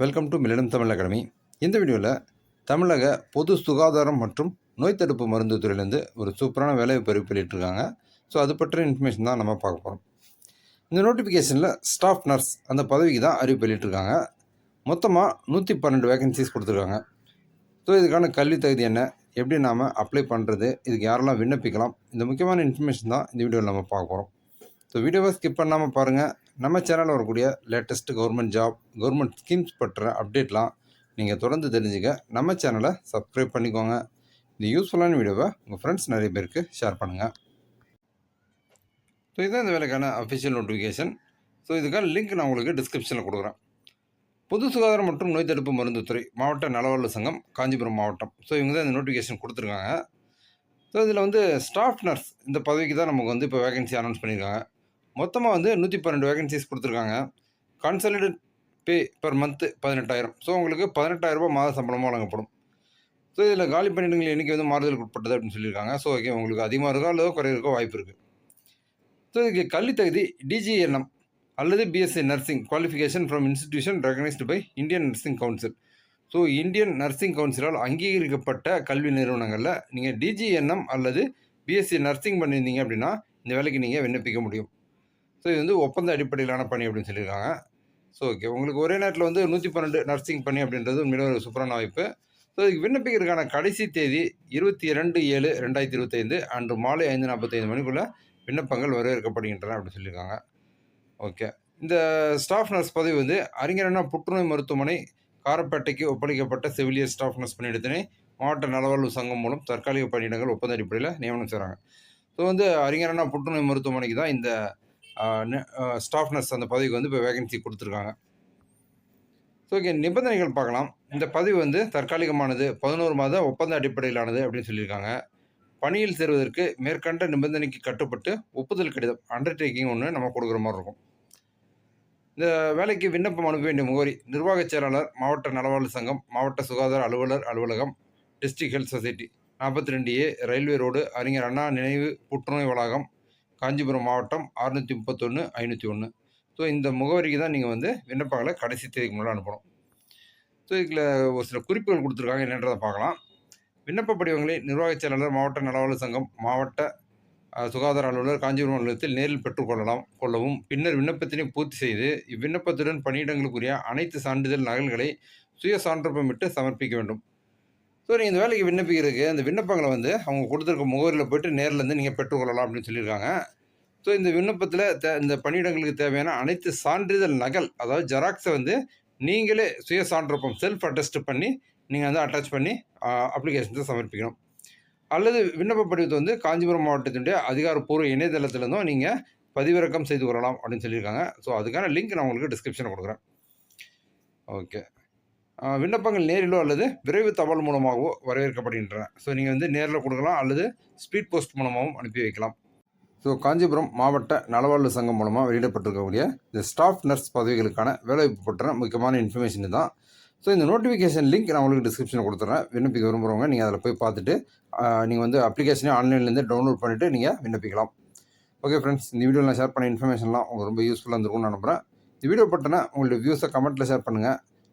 Welcome to millennium Tamil academy இந்த வீடியோவில் தமிழக பொது சுகாதாரம் மற்றும் நோய் தடுப்பு மருந்து துறையிலேருந்து ஒரு சூப்பரான வேலைவாய்ப்பு அறிவிப்பு வெளியிட்டிருக்காங்க ஸோ அது பற்றிய இன்ஃபர்மேஷன் தான் நம்ம பார்க்க போகிறோம் இந்த நோட்டிஃபிகேஷனில் ஸ்டாஃப் நர்ஸ் அந்த பதவிக்கு தான் அறிவிப்பு வெளியிட்டிருக்காங்க. மொத்தமாக நூற்றி பன்னெண்டு வேகன்சிஸ் கொடுத்துருக்காங்க. ஸோ இதுக்கான கல்வி தகுதி என்ன? எப்படி நாம் அப்ளை பண்ணுறது இதுக்கு யாரெல்லாம் விண்ணப்பிக்கலாம்? இந்த முக்கியமான இன்ஃபர்மேஷன் தான் இந்த வீடியோவில் நம்ம பார்க்க போகிறோம் ஸோ வீடியோவை ஸ்கிப் பண்ணாமல் பாருங்கள் நம்ம சேனலில் வரக்கூடிய latest government job government schemes பற்ற அப்டேட்லாம் நீங்கள் தொடர்ந்து தெரிஞ்சுக்க நம்ம சேனலை சப்ஸ்கிரைப் பண்ணிக்கோங்க. இந்த யூஸ்ஃபுல்லான வீடியோவை உங்கள் ஃப்ரெண்ட்ஸ் நிறைய பேருக்கு ஷேர் பண்ணுங்கள் ஸோ இதுதான் இந்த வேலைக்கான அஃபிஷியல் நோட்டிஃபிகேஷன் ஸோ இதுக்கான லிங்க் நான் உங்களுக்கு டிஸ்கிரிப்ஷனில் கொடுக்குறேன். பொது சுகாதாரம் மற்றும் நோய் தடுப்பு மருந்துத்துறை மாவட்ட நலவாழ்வு சங்கம் காஞ்சிபுரம் மாவட்டம். ஸோ இவங்க தான் இந்த நோட்டிஃபிகேஷன் கொடுத்துருக்காங்க. ஸோ இதில் வந்து ஸ்டாஃப் நர்ஸ் இந்த பதவிக்கு தான் நமக்கு வந்து இப்போ வேகன்சி அனௌன்ஸ் பண்ணியிருக்காங்க மொத்தமாக வந்து நூற்றி பன்னெண்டு வேகன்சிஸ் கொடுத்துருக்காங்க. கன்சல்டட் பே பர் மந்த்து பதினெட்டாயிரம். ஸோ உங்களுக்கு பதினெட்டாயிரரூபா மாத சம்பளமாக வழங்கப்படும். ஸோ இதில் காலி பணியிடங்கள் எண்ணிக்கை வந்து மாறுதலுக்கு உட்பட்டது அப்படின்னு சொல்லியிருக்காங்க. ஸோ ஓகே உங்களுக்கு அதிகமாக இருக்கோ அல்லது குறையிருக்கோ வாய்ப்பு இருக்குது ஸோ இதுக்கு கல்வி தகுதி டிஜிஎன்எம் அல்லது BSc nursing qualification from institution recognised by Indian nursing council so Indian nursing கவுன்சிலால் அங்கீகரிக்கப்பட்ட கல்வி நிறுவனங்களில் நீங்கள் டிஜிஎன்எம் அல்லது பிஎஸ்சி நர்சிங் பண்ணியிருந்தீங்க அப்படின்னா இந்த வேலைக்கு நீங்கள் விண்ணப்பிக்க முடியும். ஸோ இது வந்து ஒப்பந்த அடிப்படையிலான பணி அப்படின்னு சொல்லியிருக்காங்க. ஸோ ஓகே உங்களுக்கு ஒரே நேரத்தில் வந்து நூற்றி பன்னெண்டு நர்சிங் பணி அப்படின்றது உண்மையிலே ஒரு சூப்பரான வாய்ப்பு ஸோ இதுக்கு விண்ணப்பிக்கிறதுக்கான கடைசி தேதி இருபத்தி இரண்டு ஏழு ரெண்டாயிரத்தி இருபத்தைந்து அன்று மாலை ஐந்து நாற்பத்தைந்து மணிக்குள்ளே விண்ணப்பங்கள் வரவேற்கப்படுகின்றன அப்படின்னு சொல்லியிருக்காங்க. ஓகே இந்த ஸ்டாஃப் நர்ஸ் பதவி வந்து அறிஞரண்ணா புற்றுநோய் மருத்துவமனை காரப்பேட்டைக்கு ஒப்படைக்கப்பட்ட செவிலியர் ஸ்டாஃப் நர்ஸ் பணியிடத்தினை மாவட்ட நலவாழ்வு சங்கம் மூலம் தற்காலிக பணியிடங்கள் ஒப்பந்த அடிப்படையில் நியமனம் செய்கிறாங்க ஸோ வந்து அறிஞரனா புற்றுநோய் மருத்துவமனைக்கு தான் இந்த ஸ்டாஃப் நர்ஸ் அந்த பதவிக்கு வந்து இப்போ வேகன்சி கொடுத்துருக்காங்க. ஸோ ஓகே நிபந்தனைகள் பார்க்கலாம். இந்த பதவி வந்து தற்காலிகமானது பதினோரு மாத ஒப்பந்த அடிப்படையிலானது அப்படின்னு சொல்லியிருக்காங்க. பணியில் சேருவதற்கு மேற்கண்ட நிபந்தனைக்கு கட்டுப்பட்டு ஒப்புதல் கடிதம் அண்டர்டேக்கிங் ஒன்று நம்ம கொடுக்குற மாதிரி இருக்கும். இந்த வேலைக்கு விண்ணப்பம் அனுப்ப வேண்டிய முகவரி நிர்வாகச் செயலாளர் மாவட்ட நலவாழ்வு சங்கம் மாவட்ட சுகாதார அலுவலர் அலுவலகம் டிஸ்ட்ரிக்ட் ஹெல்த் சொசைட்டி நாற்பத்தி ரெண்டு ஏ ரயில்வே ரோடு அறிஞர் அண்ணா நினைவு புற்றுநோய் வளாகம் காஞ்சிபுரம் மாவட்டம் அறுநூற்றி முப்பத்தொன்று ஐநூற்றி ஒன்று ஸோ இந்த முகவரிக்கு தான் நீங்கள் வந்து விண்ணப்பங்களை கடைசி தேதிக்கு முன்னாடி அனுப்பணும். ஸோ இதில் ஒரு சில குறிப்புகள் கொடுத்துருக்காங்க என்னன்றதை பார்க்கலாம். விண்ணப்ப படிவங்களை நிர்வாகச் செயலாளர் மாவட்ட நலவாழ்வு சங்கம் மாவட்ட சுகாதார அலுவலர் காஞ்சிபுரம் அலுவலகத்தில் நேரில் பெற்றுக்கொள்ளலாம் கொள்ளவும். பின்னர் விண்ணப்பத்தினை பூர்த்தி செய்து இவ்விண்ணப்பத்துடன் பணியிடங்களுக்குரிய அனைத்து சான்றிதழ் நகல்களை சுய சான்றப்பமிட்டு சமர்ப்பிக்க வேண்டும். ஸோ நீங்கள் இந்த வேலைக்கு விண்ணப்பிக்கிறதுக்கு அந்த விண்ணப்பங்களை வந்து அவங்க கொடுத்துருக்க முகவரியில் போய்ட்டு நேரில் இருந்து நீங்கள் பெற்றுக்கொள்ளலாம் அப்படின்னு சொல்லியிருக்காங்க. ஸோ இந்த விண்ணப்பத்தில் தே இந்த பணியிடங்களுக்கு தேவையான அனைத்து சான்றிதழ் நகல் அதாவது ஜெராக்ஸை வந்து நீங்களே சுய சான்றப்பம் செல்ஃப் அட்டஸ்ட் பண்ணி நீங்கள் வந்து அட்டாச் பண்ணி அப்ளிகேஷன்ஸை சமர்ப்பிக்கணும். அல்லது விண்ணப்ப படிவத்தை வந்து காஞ்சிபுரம் மாவட்டத்தினுடைய அதிகாரப்பூர்வ இணையதளத்திலேருந்தும் நீங்கள் பதிவிறக்கம் செய்து கொள்ளலாம் அப்படின்னு சொல்லியிருக்காங்க. ஸோ அதுக்கான லிங்க் நான் உங்களுக்கு டிஸ்கிரிப்ஷனில் கொடுக்குறேன். ஓகே விண்ணப்பங்கள் நேரிலோ அல்லது விரைவு தபால் மூலமாகவோ வரவேற்கப்படுகின்றன. ஸோ நீங்கள் வந்து நேரில் கொடுக்கலாம் அல்லது ஸ்பீட் போஸ்ட் மூலமாகவும் அனுப்பி வைக்கலாம். ஸோ காஞ்சிபுரம் மாவட்ட நலவாழ்வு சங்கம் மூலமாக வெளியிடப்பட்டிருக்கக்கூடிய இந்த ஸ்டாஃப் நர்ஸ் பதவிகளுக்கான வேலைவாய்ப்பு பற்றின முக்கியமான இன்ஃபர்மேஷன் தான். ஸோ இந்த நோட்டிஃபிகேஷன் லிங்க் நான் உங்களுக்கு டிஸ்கிரிப்ஷனில் கொடுத்துட்றேன் விண்ணப்பிக்க விரும்புகிறவங்க நீங்கள் அதில் போய் பார்த்துட்டு நீங்கள் வந்து அப்ளிகேஷனே ஆன்லைன்லேருந்து டவுன்லோட் பண்ணிவிட்டு நீங்கள் விண்ணப்பிக்கலாம். ஓகே ஃப்ரெண்ட்ஸ் இந்த வீடியோவில் நான் ஷேர் பண்ண இன்ஃபர்மேஷன்லாம் உங்களுக்கு ரொம்ப யூஸ்ஃபுல்லாக இருந்திருக்கும்னு அனுப்புகிறேன் இந்த வீடியோ பற்றின உங்களுடைய வியூஸை கமெண்ட்டில் ஷேர் பண்ணுங்கள்